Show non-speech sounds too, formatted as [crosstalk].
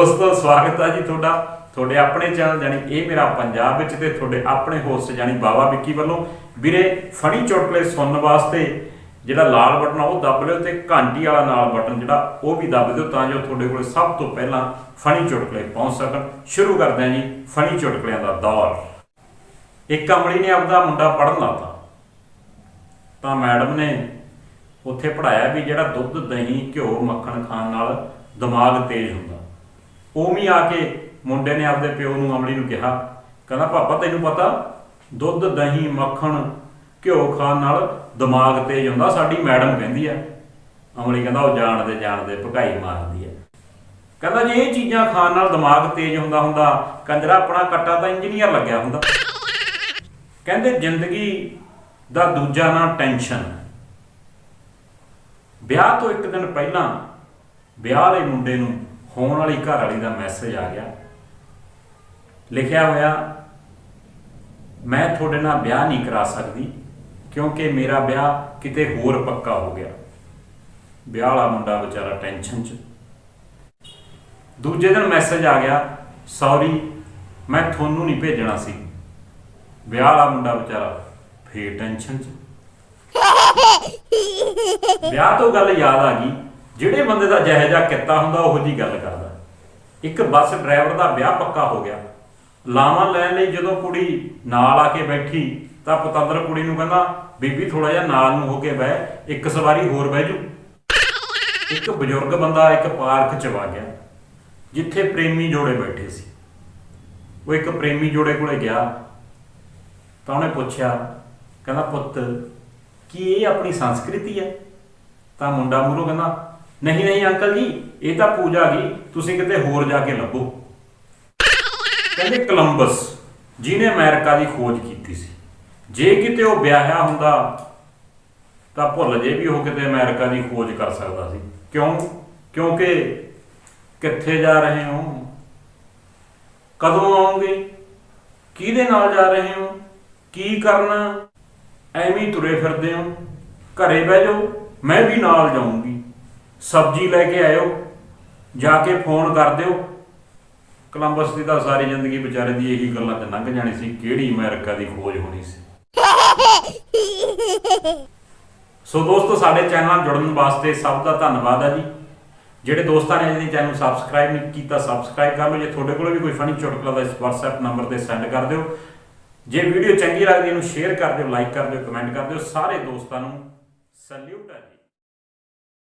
ਦੋਸਤੋ, ਸਵਾਗਤ ਹੈ ਜੀ ਤੁਹਾਡਾ। ਤੁਹਾਡੇ ਆਪਣੇ ਚੈਨਲ ਜਾਨੀ ਇਹ ਮੇਰਾ ਪੰਜਾਬ ਵਿੱਚ ਤੇ ਤੁਹਾਡੇ ਆਪਣੇ ਹੋਸਟ ਜਾਨੀ ਬਾਬਾ ਵਿੱਕੀ ਵੱਲੋਂ। ਵੀਰੇ ਫਣੀ ਚੁਟਕਲੇ ਸੁਣਨ ਵਾਸਤੇ ਜਿਹੜਾ ਲਾਲ ਬਟਨ ਆ ਉਹ ਦੱਬ ਲਿਓ ਤੇ ਘੰਟੀ ਵਾਲਾ ਨਾਲ ਬਟਨ ਜਿਹੜਾ ਉਹ ਵੀ ਦੱਬ ਦਿਓ ਤਾਂ ਜੋ ਤੁਹਾਡੇ ਕੋਲ ਸਭ ਤੋਂ ਪਹਿਲਾਂ ਫਣੀ ਚੁਟਕਲੇ ਪਹੁੰਚ ਸਕਣ। ਸ਼ੁਰੂ ਕਰਦੇ ਹਾਂ ਜੀ ਫਣੀ ਚੁਟਕਲਿਆਂ ਦਾ ਦੌਰ। ਇੱਕ ਅਮਲੀ ਨੇ ਆਪਦਾ ਮੁੰਡਾ ਪੜਨ ਲਾਤਾ। ਤਾਂ ਮੈਡਮ ਨੇ ਉੱਥੇ ਪੜਾਇਆ ਵੀ ਜਿਹੜਾ ਦੁੱਧ, ਦਹੀਂ, ਘਿਓ, ਮੱਖਣ ਖਾਣ ਨਾਲ ਦਿਮਾਗ ਤੇਜ਼ ਹੁੰਦਾ। ਉਵੇਂ ਹੀ ਆ ਕੇ ਮੁੰਡੇ ਨੇ ਆਪਦੇ ਪਿਓ ਨੂੰ ਅਮਲੀ ਨੂੰ ਕਿਹਾ, ਕਹਿੰਦਾ ਪਾਪਾ ਤੈਨੂੰ ਪਤਾ, ਦੁੱਧ, ਦਹੀਂ, ਮੱਖਣ, ਘਿਓ ਖਾਣ ਨਾਲ ਦਿਮਾਗ ਤੇਜ਼ ਹੁੰਦਾ, ਸਾਡੀ ਮੈਡਮ ਕਹਿੰਦੀ ਆ। ਅਮਲੀ ਕਹਿੰਦਾ, ਉਹ ਜਾਣਦੇ ਜਾਣਦੇ ਭਕਾਈ ਮਾਰਦੀ ਆ। ਕਹਿੰਦਾ, ਜੇ ਇਹ ਚੀਜ਼ਾਂ ਖਾਣ ਨਾਲ ਦਿਮਾਗ ਤੇਜ਼ ਹੁੰਦਾ ਹੁੰਦਾ, ਕੰਜਰਾ ਆਪਣਾ ਕੱਟਾ ਤਾਂ ਇੰਜੀਨੀਅਰ ਲੱਗਿਆ ਹੁੰਦਾ। ਕਹਿੰਦੇ, ਜ਼ਿੰਦਗੀ ਦਾ ਦੂਜਾ ਨਾਂ ਟੈਨਸ਼ਨ। ਵਿਆਹ ਤੋਂ ਇੱਕ ਦਿਨ ਪਹਿਲਾਂ ਵਿਆਹ ਵਾਲੇ ਮੁੰਡੇ ਨੂੰ ਹੋਣ ਵਾਲੀ ਘਰ ਵਾਲੀ ਦਾ ਮੈਸੇਜ ਆ ਗਿਆ। ਲਿਖਿਆ ਹੋਇਆ, ਮੈਂ ਤੁਹਾਡੇ ਨਾਲ ਵਿਆਹ ਨਹੀਂ ਕਰਾ ਸਕਦੀ, ਕਿਉਂਕਿ ਮੇਰਾ ਵਿਆਹ ਕਿਤੇ ਹੋਰ ਪੱਕਾ ਹੋ ਗਿਆ। ਵਿਆਹ ਵਾਲਾ ਮੁੰਡਾ ਵਿਚਾਰਾ ਟੈਨਸ਼ਨ 'ਚ। ਦੂਜੇ ਦਿਨ ਮੈਸੇਜ ਆ ਗਿਆ ਸੌਰੀ ਮੈਂ ਤੁਹਾਨੂੰ ਨਹੀਂ ਭੇਜਣਾ ਸੀ। ਵਿਆਹ ਵਾਲਾ ਮੁੰਡਾ ਵਿਚਾਰਾ ਫੇਰ ਟੈਨਸ਼ਨ 'ਚ। ਵਿਆਹ ਤੋਂ ਗੱਲ ਯਾਦ ਆ ਗਈ ਜਿਹੜੇ ਬੰਦੇ ਦਾ ਜਿਹੋ ਜਿਹਾ ਕਿੱਤਾ ਹੁੰਦਾ, ਉਹੋ ਜੀ ਗੱਲ ਕਰਦਾ। ਇੱਕ ਬੱਸ ਡਰਾਈਵਰ ਦਾ ਵਿਆਹ ਪੱਕਾ ਹੋ ਗਿਆ। ਲਾਵਾਂ ਲੈਣ ਲਈ ਜਦੋਂ ਕੁੜੀ ਨਾਲ ਆ ਕੇ ਬੈਠੀ, ਤਾਂ ਪਤੰਦਰ ਕੁੜੀ ਨੂੰ ਕਹਿੰਦਾ, ਬੀਬੀ ਥੋੜਾ ਜਿਹਾ ਨਾਲ ਨੂੰ ਹੋ ਕੇ ਬਹਿ, ਇੱਕ ਸਵਾਰੀ ਹੋਰ ਬਹਿ ਜੂ ਇੱਕ ਬਜ਼ੁਰਗ ਬੰਦਾ ਇੱਕ ਪਾਰਕ ਚ ਵਾ ਗਿਆ, ਜਿੱਥੇ ਪ੍ਰੇਮੀ ਜੋੜੇ ਬੈਠੇ ਸੀ। ਉਹ ਇੱਕ ਪ੍ਰੇਮੀ ਜੋੜੇ ਕੋਲੇ ਗਿਆ, ਤਾਂ ਉਹਨੇ ਪੁੱਛਿਆ, ਕਹਿੰਦਾ, ਪੁੱਤ, ਕੀ ਇਹ ਆਪਣੀ ਸੰਸਕ੍ਰਿਤੀ ਹੈ? ਤਾਂ ਮੁੰਡਾ ਮੂਹਰੋਂ ਕਹਿੰਦਾ ਨਹੀਂ ਨਹੀਂ ਅੰਕਲ ਜੀ, ਇਹ ਤਾਂ ਪੂਜਾ ਗਈ ਤੁਸੀਂ ਕਿਤੇ ਹੋਰ ਜਾ ਕੇ ਲੱਭੋ। ਕਹਿੰਦੇ ਕੋਲੰਬਸ, ਜਿਹਨੇ ਅਮਰੀਕਾ ਦੀ ਖੋਜ ਕੀਤੀ ਸੀ। ਜੇ ਕਿਤੇ ਉਹ ਵਿਆਹਿਆ ਹੁੰਦਾ, ਤਾਂ ਭੁੱਲ ਜੇ ਵੀ ਉਹ ਕਿਤੇ ਅਮਰੀਕਾ ਦੀ ਖੋਜ ਕਰ ਸਕਦਾ ਸੀ। ਕਿਉਂ? ਕਿਉਂਕਿ ਕਿੱਥੇ ਜਾ ਰਹੇ ਹੋ? ਕਦੋਂ ਆਉਂਗੇ ਕਿਹਦੇ ਨਾਲ ਜਾ ਰਹੇ ਹੋ? ਕੀ ਕਰਨਾ? ਐਵੇਂ ਤੁਰੇ ਫਿਰਦੇ ਹੋ। ਘਰੇ ਬਹਿ ਜਾਓ, ਮੈਂ ਵੀ ਨਾਲ ਜਾਊਂਗੀ। ਸਬਜ਼ੀ ਲੈ ਕੇ ਆਇਓ ਜਾ ਕੇ ਫੋਨ ਕਰ ਦਿਓ। ਕੋਲੰਬਸ ਦੀ ਤਾਂ ਸਾਰੀ ਜ਼ਿੰਦਗੀ ਵਿਚਾਰੇ ਦੀ ਇਹੀ ਗੱਲਾਂ ਤੇ ਲੰਘ ਜਾਣੀ ਸੀ ਕਿਹੜੀ ਅਮਰੀਕਾ ਦੀ ਖੋਜ ਹੋਣੀ ਸੀ। [laughs] ਸੋ ਦੋਸਤੋ ਸਾਡੇ ਚੈਨਲ ਨਾਲ ਜੁੜਨ ਵਾਸਤੇ ਸਭ ਦਾ ਧੰਨਵਾਦ ਹੈ ਜੀ। ਜਿਹੜੇ ਦੋਸਤਾਂ ਨੇ ਇਹਦੇ ਚੈਨਲ ਨੂੰ ਸਬਸਕ੍ਰਾਈਬ ਨਹੀਂ ਕੀਤਾ ਸਬਸਕ੍ਰਾਈਬ ਕਰ ਲਓ। ਜੇ ਤੁਹਾਡੇ ਕੋਲ ਵੀ ਕੋਈ ਫਨੀ ਚੁਟਕਲਾ ਦਾ ਇਸ WhatsApp ਨੰਬਰ ਤੇ ਸੈਂਡ ਕਰ ਦਿਓ। ਜੇ ਵੀਡੀਓ ਚੰਗੀ ਲੱਗਦੀ ਇਹਨੂੰ ਸ਼ੇਅਰ ਕਰ ਦਿਓ ਲਾਈਕ ਕਰ ਦਿਓ ਕਮੈਂਟ ਕਰ ਦਿਓ। ਸਾਰੇ ਦੋਸਤਾਂ ਨੂੰ ਸੈਲੂਟ ਹੈ ਜੀ।